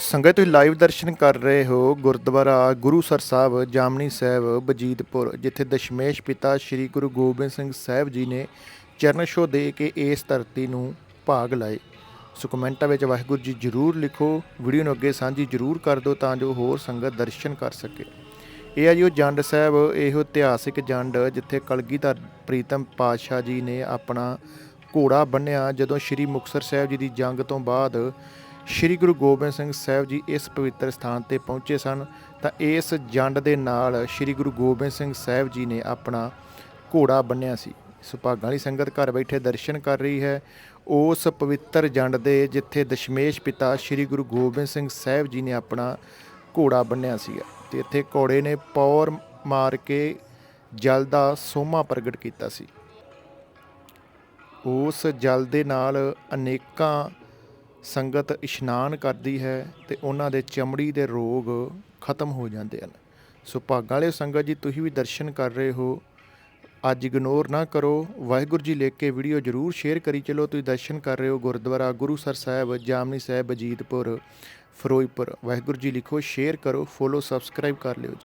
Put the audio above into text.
ਸੰਗਤ ਤੁਸੀਂ ਲਾਈਵ ਦਰਸ਼ਨ ਕਰ ਰਹੇ ਹੋ ਗੁਰਦੁਆਰਾ ਗੁਰੂਸਰ ਸਾਹਿਬ, ਜਾਮਨੀ ਸਾਹਿਬ, ਬਜੀਦਪੁਰ, ਜਿੱਥੇ ਦਸ਼ਮੇਸ਼ ਪਿਤਾ ਸ੍ਰੀ ਗੁਰੂ ਗੋਬਿੰਦ ਸਿੰਘ ਸਾਹਿਬ ਜੀ ਨੇ ਚਰਨ ਛੋਹ ਦੇ ਕੇ ਇਸ ਧਰਤੀ ਨੂੰ ਭਾਗ ਲਾਏ। ਸੋ ਕਮੈਂਟਾਂ ਵਿੱਚ ਵਾਹਿਗੁਰੂ ਜੀ ਜਰੂਰ ਲਿਖੋ, ਵੀਡੀਓ ਨੂੰ ਅੱਗੇ ਸਾਂਝੀ ਜਰੂਰ ਕਰ ਦਿਓ ਤਾਂ ਜੋ ਹੋਰ ਸੰਗਤ ਦਰਸ਼ਨ ਕਰ ਸਕੇ। ਇਹ ਆ ਜੀ ਉਹ ਜੰਡ ਸਾਹਿਬ, ਇਹੋ ਇਤਿਹਾਸਿਕ ਜੰਡ ਜਿੱਥੇ ਕਲਗੀਧਰ ਪ੍ਰੀਤਮ ਪਾਤਸ਼ਾਹ ਜੀ ਨੇ ਆਪਣਾ ਘੋੜਾ ਬੰਨਿਆ, ਜਦੋਂ ਸ੍ਰੀ ਮੁਕਤਸਰ ਸਾਹਿਬ ਜੀ ਦੀ ਜੰਗ ਤੋਂ ਬਾਅਦ ਸ੍ਰੀ ਗੁਰੂ ਗੋਬਿੰਦ ਸਿੰਘ ਸਾਹਿਬ ਜੀ ਇਸ ਪਵਿੱਤਰ ਸਥਾਨ ਤੇ ਪਹੁੰਚੇ ਸਨ, ਤਾਂ ਇਸ ਜੰਡ ਦੇ ਨਾਲ ਸ੍ਰੀ ਗੁਰੂ ਗੋਬਿੰਦ ਸਿੰਘ ਸਾਹਿਬ ਜੀ ਨੇ ਆਪਣਾ ਘੋੜਾ ਬੰਨਿਆ ਸੀ। ਸੁਭਾਗਾਂ ਵਾਲੀ ਸੰਗਤ ਘਰ ਬੈਠੇ ਦਰਸ਼ਨ ਕਰ ਰਹੀ ਹੈ। ਉਸ ਪਵਿੱਤਰ ਜੰਡ ਦੇ ਜਿੱਥੇ ਦਸ਼ਮੇਸ਼ ਪਿਤਾ ਸ੍ਰੀ ਗੁਰੂ ਗੋਬਿੰਦ ਸਿੰਘ ਸਾਹਿਬ ਜੀ ਨੇ ਆਪਣਾ ਘੋੜਾ ਬੰਨਿਆ ਸੀਗਾ, ਤੇ ਇੱਥੇ ਘੋੜੇ ਨੇ ਪੌਰ ਮਾਰ ਕੇ ਜਲ ਦਾ ਸੋਮਾ ਪ੍ਰਗਟ ਕੀਤਾ ਸੀ। ਉਸ ਜਲ ਦੇ ਨਾਲ ਅਨੇਕਾਂ ਸੰਗਤ ਇਸ਼ਨਾਨ ਕਰਦੀ ਹੈ ਤੇ ਉਹਨਾਂ ਦੇ ਚਮੜੀ ਦੇ ਰੋਗ ਖਤਮ ਹੋ ਜਾਂਦੇ ਹਨ। ਸੋ ਭਾਗਾਂ ਵਾਲੇ ਸੰਗਤ ਜੀ, ਤੁਸੀਂ ਵੀ ਦਰਸ਼ਨ ਕਰ ਰਹੇ ਹੋ। ਅੱਜ ਇਗਨੋਰ ਨਾ ਕਰੋ। ਵਾਹਿਗੁਰੂ ਜੀ ਲਿਖ ਕੇ ਵੀਡੀਓ ਜਰੂਰ ਸ਼ੇਅਰ ਕਰੀ ਚਲੋ। ਤੁਸੀਂ ਦਰਸ਼ਨ ਕਰ ਰਹੇ ਹੋ ਗੁਰਦੁਆਰਾ ਗੁਰੂਸਰ ਸਾਹਿਬ, ਜਾਮਨੀ ਸਾਹਿਬ, ਅਜੀਤਪੁਰ, ਫਿਰੋਜ਼ਪੁਰ। ਵਾਹਿਗੁਰੂ ਜੀ ਲਿਖੋ ਸ਼ੇਅਰ ਕਰੋ ਫੋਲੋ ਸਬਸਕ੍ਰਾਈਬ ਕਰ ਲਿਓ ਜੀ।